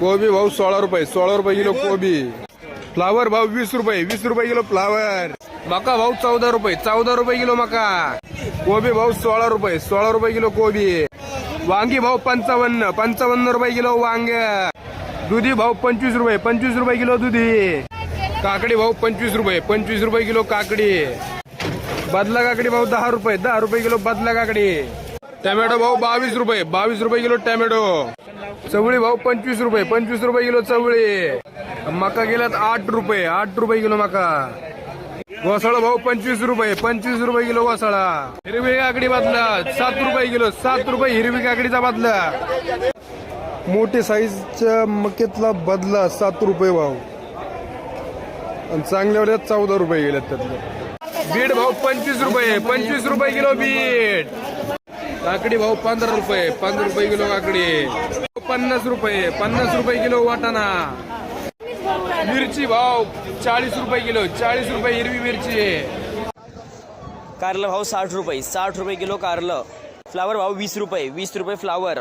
कोबी भाऊ सोळा रुपये सोळा रुपये किलो कोबी. फ्लावर भाऊ वीस रुपये वीस रुपये किलो फ्लावर. मका भाऊ चौदा रुपये चौदा रुपये किलो मका. कोबी भाऊ सोळा रुपये सोळा रुपये किलो कोबी. वांगी भाऊ पंचावन्न पंचावन्न रुपये किलो वांग. दुधी भाऊ पंचवीस रुपये पंचवीस रुपये किलो दुधी. काकडी भाऊ पंचवीस रुपये पंचवीस रुपये किलो काकडी. बदला काकडी भाऊ दहा रुपये दहा रुपये किलो बदला काकडी. टोमॅटो भाऊ बावीस रुपये बावीस रुपये किलो टोमॅटो. चवळी भाऊ पंचवीस रुपये पंचवीस रुपये किलो चवळी. मका गेल्यात आठ रुपये आठ रुपये किलो मका. घोसाळा भाऊ पंचवीस रुपये पंचवीस रुपये किलो घोसाळा हिरवी काकडी बादला सात रुपये किलो सात रुपये हिरवी काकडीचा बादला मोठी साईजच्या मकेतला बदला सात रुपये भाऊ. आणि चांगल्या चौदा रुपये गेल्यात त्यातले. बीट भाऊ पंचवीस रुपये पंचवीस रुपये किलो बीट काकडी भाऊ पंधरा रुपये पंधरा रुपये किलो काकडी. पन्नास रुपये पन्नास रुपये किलो वाटाणा. मिरची भाव चाळीस रुपये किलो चाळीस रुपये हिरवी मिरची कारलं भाव साठ रुपये साठ रुपये किलो कारलं. फ्लावर भाव वीस रुपये वीस रुपये फ्लावर.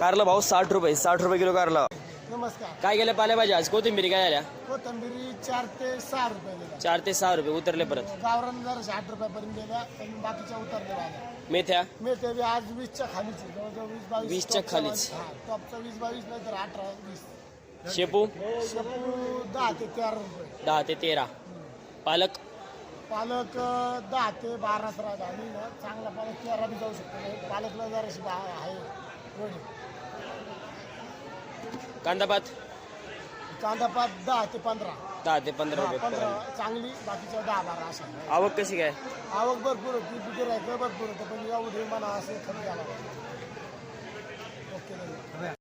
कारलं भाव साठ रुपये साठ रुपये किलो कारलं. नमस्कार. काय गेल्या पालेभाज्या आज कोथिंबीर काय आल्या कोथंबिरी चार ते सहा रुपये गेल्या चार ते सहा रुपये उतरले परत. गावरान जर साठ रुपयापर्यंत गेल्या पण बाकीच्या उतरल्या आल्या मेथ्या? मेथे बी आज वीसच्या खालीच आहे. जवळजवळ वीस बावीस वीसच्या टॉपचा खालीच. हा टॉपचा वीस बावीस नाही तर अठरा वीस. शेपू? शेपू दहा ते तेरा रुपये. दहा ते तेरा. पालक? पालक अं, दहा ते बारा आणि ना चांगला पालक तेरा बी जाऊ शकतो. नाही पालकला जराशी बा- आहे. वडी कांदा पात कांदा पात दहा ते पंधरा. दहा ते पंधरा रुपये पंधरा चांगली बाकीच्या दहा बारा अशा. आवक कशी काय? आवक भरपूर होती आहे भरपूर होतं पण या उदय मला असे घ्यायला ओके